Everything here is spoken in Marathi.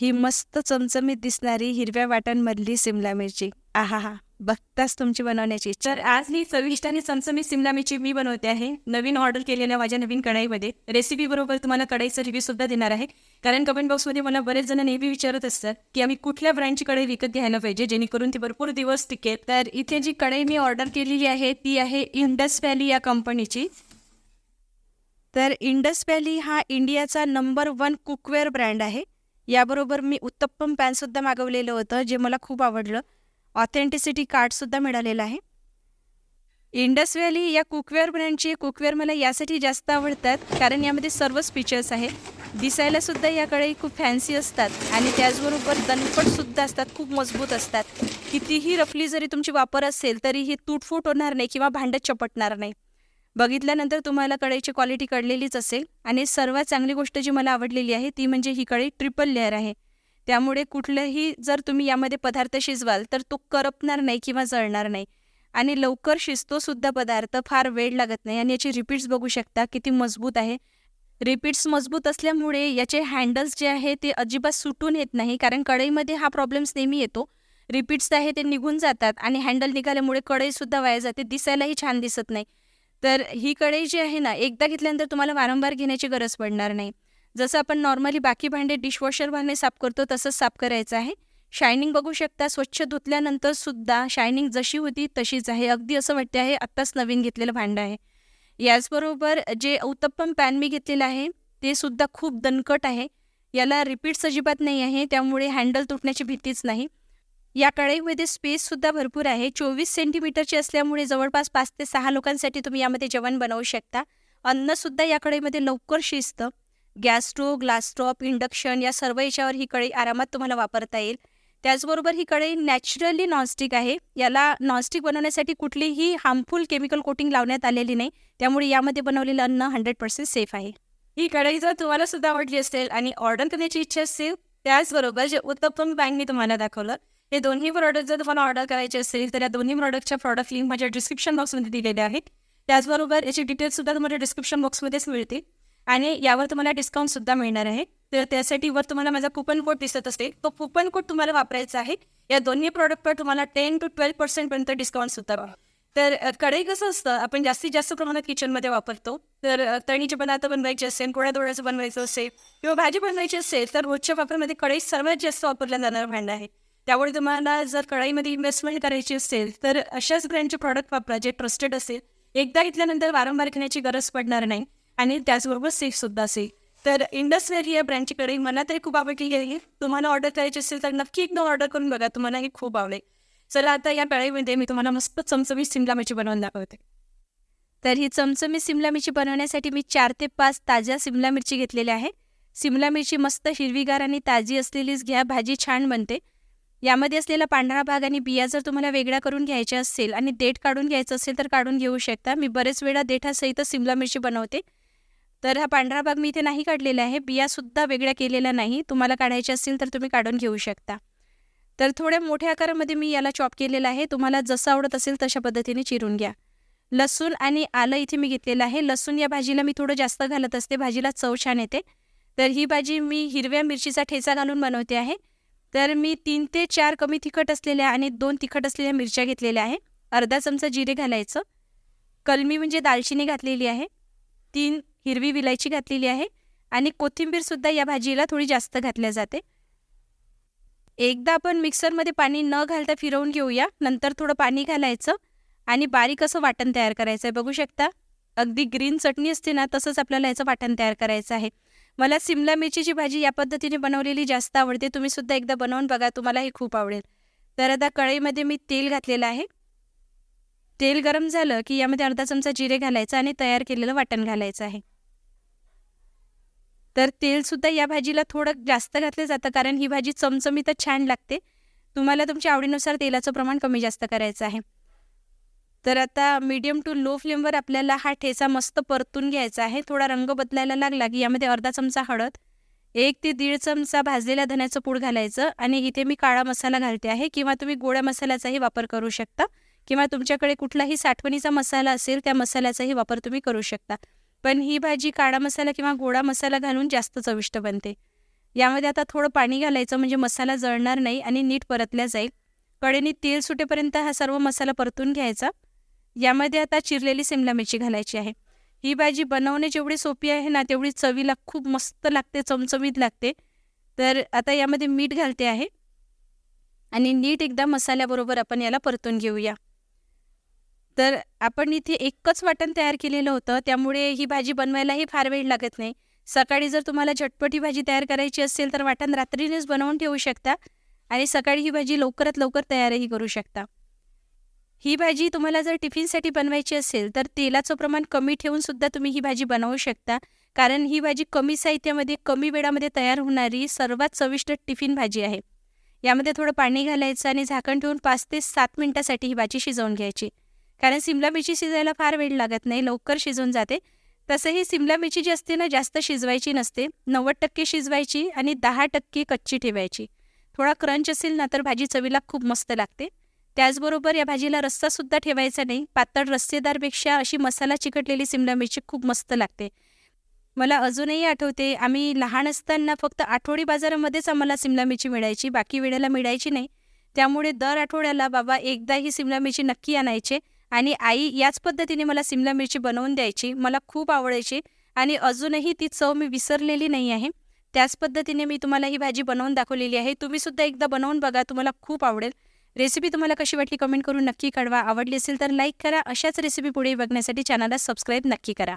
ही मस्त चमचमीत दिसणारी हिरव्या वाटांमधली सिमला मिरची. आहा हा बघताच तुमची बनवण्याची तर आज ही चविष्ट आणि चमचमीत सिमला मिरची मी बनवते आहे. नवीन ऑर्डर केलेल्या माझ्या नवीन कढाईमध्ये. रेसिपी बरोबर तुम्हाला कढाईचा रिव्ह्यू सुद्धा देणार आहे. कारण कमेंट बॉक्समध्ये मला बरेच जण नेहमी विचारत असतात की आम्ही कुठल्या ब्रँडची कढई विकत घ्यायला पाहिजे? जेणेकरून ती भरपूर दिवस टिकेल. तर इथे जी कढई मी ऑर्डर केलेली आहे ती आहे इंडस व्हॅली या कंपनीची तर इंडस व्हॅली हा इंडियाचा नंबर वन कुकवेअर ब्रँड आहे. याबरोबर मी उत्तप्पम पॅनसुद्धा मागवलेलं होतं जे मला खूप आवडलं. ऑथेंटिसिटी कार्डसुद्धा मिळालेलं आहे. इंडस व्हॅली या कुकवेअर ब्रँडची कुकवेअर मला यासाठी जास्त आवडतात कारण यामध्ये सर्वच फीचर्स आहेत. दिसायलासुद्धा याकडे खूप फॅन्सी असतात आणि त्याचबरोबर दणपटसुद्धा असतात खूप मजबूत असतात. कितीही रफली जरी तुमची वापर असेल तरी ही तुटफूट होणार नाही किंवा भांडं चपटणार नाही. बघितल्यानंतर तुम्हाला कढईची क्वालिटी कळलेलीच असेल. आणि सर्वात चांगली गोष्ट जी मला आवडलेली आहे ती म्हणजे ही कढई ट्रिपल लेअर आहे. त्यामुळे कुठलंही जर तुम्ही यामध्ये पदार्थ शिजवाल तर तो करपणार नाही किंवा जळणार नाही. आणि लवकर शिजतोसुद्धा पदार्थ फार वेळ लागत नाही. आणि याची रिपीट्स बघू शकता किती मजबूत आहे. रिपीट्स मजबूत असल्यामुळे याचे हँडल्स जे आहे ते अजिबात सुटून येत नाही. कारण कढईमध्ये हा प्रॉब्लेम्स नेहमी येतो. रिपीट्स आहे ते निघून जातात. आणि हँडल निघाल्यामुळे कढईसुद्धा वाया जाते. दिसायलाही छान दिसत नाही. तर ही कढई जी आहे ना एकदा घेतल्यानंतर तुम्हाला वारंवार घेण्याची गरज पडणार नाही. जसं आपण नॉर्मली बाकी भांडे डिशवॉशर साफ करतो तसंच साफ करायचं आहे. शायनिंग बघू शकता स्वच्छ धुतल्यानंतर सुद्धा शायनिंग जशी होती तशीच आहे. अगदी असं वाटते आहे आत्ताच नवीन घेतलेलं भांडं आहे. याचबरोबर जे उत्तप्पम पॅन मी घेतलेलं आहे ते सुद्धा खूप दणकट आहे. याला रिपीट्स अजिबात नाही आहे त्यामुळे हँडल तुटण्याची भीतीच नाही. या कढईमध्ये स्पेससुद्धा भरपूर आहे. चोवीस सेंटीमीटरची असल्यामुळे जवळपास पाच ते सहा लोकांसाठी तुम्ही यामध्ये जेवण बनवू शकता. अन्नसुद्धा या कढईमध्ये लवकर शिजतं. Gas stove glass top induction या सर्व याच्यावर ही कढई आरामात तुम्हाला वापरता येईल. त्याचबरोबर ही कढई नॅचरली नॉनस्टिक आहे. याला नॉनस्टिक बनवण्यासाठी कुठलीही हार्मफुल केमिकल कोटिंग लावण्यात आलेली नाही. त्यामुळे यामध्ये बनवलेलं अन्न हंड्रेड पर्सेंट सेफ आहे. ही कढई जर तुम्हाला सुद्धा आवडली असेल आणि ऑर्डर करण्याची इच्छा असेल त्याचबरोबर जे उत्तप्पम बँक मी तुम्हाला दाखवलं हे दोन्ही प्रॉडक्ट जर तुम्हाला ऑर्डर करायचे असेल तर या दोन्ही प्रॉडक्टच्या प्रॉडक्ट लिंक माझ्या डिस्क्रिप्शन बॉक्समध्ये दिलेले आहेत. त्याचबरोबर याची डिटेल्ससुद्धा तुम्हाला डिस्क्रिप्शन बॉक्समध्येच मिळतील. आणि यावर तुम्हाला डिस्काउंटसुद्धा मिळणार आहे. तर त्यासाठी वर तुम्हाला माझा कुपन कोड दिसत असेल. तो कुपन कोड तुम्हाला वापरायचा आहे. या दोन्ही प्रॉडक्टवर तुम्हाला टेन टू ट्वेल्व पर्सेंटपर्यंत डिस्काउंटसुद्धा तर कढई कसं असतं? आपण जास्तीत जास्त प्रमाणात किचनमध्ये वापरतो. तर तळणीचे पदार्थ बनवायचे असेल कोळ्या दोळ्याचं बनवायचं असेल किंवा भाजी बनवायची असेल तर रोजच्या वापरामध्ये कढई सर्वात जास्त वापरल्या जाणारं भांडं आहे. त्यामुळे तुम्हाला जर कढईमध्ये इन्व्हेस्टमेंट करायची असेल तर अशाच ब्रँडचे प्रॉडक्ट वापरा जे ट्रस्टेड असेल. एकदा घेतल्यानंतर वारंवार घेण्याची गरज पडणार नाही आणि त्याचबरोबर सेफसुद्धा असेल. तर इंडस या ब्रँडची कढई मला तरी खूप आवडली आहे. तुम्हाला ऑर्डर करायची असेल तर नक्की एकदा ऑर्डर करून बघा. तुम्हाला हे खूप आवडेल. चला आता या कढईमध्ये मी तुम्हाला मस्त चमचमीत सिमला मिरची बनवून दाखवते. तर ही चमचमीत सिमला मिरची बनवण्यासाठी मी चार ते पाच ताज्या सिमला मिरची घेतलेल्या आहे सिमला मिरची मस्त हिरवीगार आणि ताजी असलेलीच घ्या. भाजी छान बनते. यामध्ये असलेला पांढरा भाग आणि बिया जर तुम्हाला वेगळा करून घ्यायच्या असेल आणि देठ काढून घ्यायचं असेल तर काढून घेऊ शकता. मी बरेच वेळा देठासहित सिमला मिरची बनवते. तर हा पांढरा भाग मी इथे नाही काढलेला आहे. बियासुद्धा वेगळ्या केलेला नाही. तुम्हाला काढायच्या असतील तर तुम्ही काढून घेऊ शकता. तर थोड्या मोठ्या आकारामध्ये मी याला चॉप केलेला आहे. तुम्हाला जसं आवडत असेल तशा पद्धतीने चिरून घ्या. लसूण आणि आलं इथे मी घेतलेलं आहे. लसूण या भाजीला मी थोडं जास्त घालत असते. भाजीला चव छान येते. तर ही भाजी मी हिरव्या मिरचीचा ठेचा घालून बनवते आहे. तर मी तीन ते चार कमी तिखट असलेल्या आणि दोन तिखट असलेल्या मिरच्या घेतलेल्या आहे. अर्धा चमचा जिरे घालायचं. कलमी म्हणजे दालचिनी घातलेली आहे. तीन हिरवी विलायची घातलेली आहे. आणि कोथिंबीरसुद्धा या भाजीला थोडी जास्त घातल्या जाते. एकदा आपण मिक्सरमध्ये पाणी न घालता फिरवून घेऊया. नंतर थोडं पाणी घालायचं. आणि बारीक असं वाटण तयार करायचं आहे. बघू शकता. अगदी ग्रीन चटणी असते ना तसंच आपल्याला याचं वाटण तयार करायचं आहे. मला सिमला मिरचीची भाजी या पद्धतीने बनवलेली जास्त आवडते. तुम्ही सुद्धा एकदा बनवून बघा तुम्हाला हे खूप आवडेल. तर आता कढईमध्ये मी तेल घातलेलं आहे. तेल गरम झालं की यामध्ये अर्धा चमचा जिरे घालायचं आणि तयार केलेलं वाटण घालायचं आहे. तर तेलसुद्धा या भाजीला थोडं जास्त घातलं जातं कारण ही भाजी चमचमीतच छान लागते. तुम्हाला तुमच्या आवडीनुसार तेलाचं प्रमाण कमी जास्त करायचं आहे. तर आता मीडियम टू लो फ्लेमवर आपल्याला हा ठेचा मस्त परतून घ्यायचा आहे. थोडा रंग बदलायला लागला की यामध्ये अर्धा चमचा हळद एक ते दीड चमचा भाजलेल्या धण्याचं पूड घालायचं आणि इथे मी काळा मसाला घालते आहे. किंवा तुम्ही गोड्या मसाल्याचाही वापर करू शकता किंवा तुमच्याकडे कुठलाही साठवणीचा मसाला असेल त्या मसाल्याचाही वापर तुम्ही करू शकता. पण ही भाजी काळा मसाला किंवा गोडा मसाला घालून जास्त चविष्ट बनते. यामध्ये आता थोडं पाणी घालायचं म्हणजे मसाला जळणार नाही आणि नीट परतल्या जाईल. कडेने तेल सुटेपर्यंत हा सर्व मसाला परतून घ्यायचा. यामध्ये आता चिरलेली सिमला मिरची घालायची आहे. ही भाजी बनवणे जेवढी सोपी आहे ना तेवढी चवीला खूप मस्त लागते चमचमीत लागते. तर आता यामध्ये मीठ घालते आहे. आणि नीट एकदा मसाल्याबरोबर आपण याला परतून घेऊया. तर आपण इथे एकच वाटण तयार केलेलं होतं त्यामुळे ही भाजी बनवायलाही फार वेळ लागत नाही. सकाळी जर तुम्हाला झटपट ही भाजी तयार करायची असेल तर वाटण रात्रीनेच बनवून ठेवू शकता. आणि सकाळी ही भाजी लवकरात लवकर तयारही करू शकता. ही भाजी तुम्हाला जर टिफिनसाठी बनवायची असेल तर तेलाचं प्रमाण कमी ठेवून सुद्धा तुम्ही ही भाजी बनवू शकता. कारण ही भाजी कमी साहित्यामध्ये कमी वेळामध्ये तयार होणारी सर्वात चविष्ट टिफिन भाजी आहे. यामध्ये थोडं पाणी घालायचं आणि झाकण ठेवून पाच ते सात मिनिटासाठी ही भाजी शिजवून घ्यायची. कारण सिमला मिरची शिजायला फार वेळ लागत नाही लवकर शिजून जाते. तसंही सिमला मिरची जी असते ना जास्त शिजवायची नसते. नव्वद टक्के शिजवायची आणि दहा टक्के कच्ची ठेवायची. थोडा क्रंच असेल ना तर भाजी चवीला खूप मस्त लागते. त्याचबरोबर या भाजीला रस्सासुद्धा ठेवायचा नाही. पातळ रस्सेदारपेक्षा अशी मसाला चिकटलेली सिमला मिरची खूप मस्त लागते. मला अजूनही आठवते आम्ही लहान असताना फक्त आठवडी बाजारामध्येच आम्हाला सिमला मिरची मिळायची. बाकी वेळेला मिळायची नाही. त्यामुळे दर आठवड्याला बाबा एकदा ही सिमला मिरची नक्की आणायचे आणि आई याच पद्धतीने मला सिमला मिरची बनवून द्यायची. मला खूप आवडायची आणि अजूनही ती चव मी विसरलेली नाही आहे. त्याच पद्धतीने मी तुम्हाला ही भाजी बनवून दाखवलेली आहे. तुम्ही सुद्धा एकदा बनवून बघा तुम्हाला खूप आवडेल. रेसिपी तुम्हाला कशी वाटली कमेंट करून नक्की कळवा. आवडली असेल तर लाईक करा. अशाच रेसिपी पुढे बघण्यासाठी चॅनलला सबस्क्राईब नक्की करा.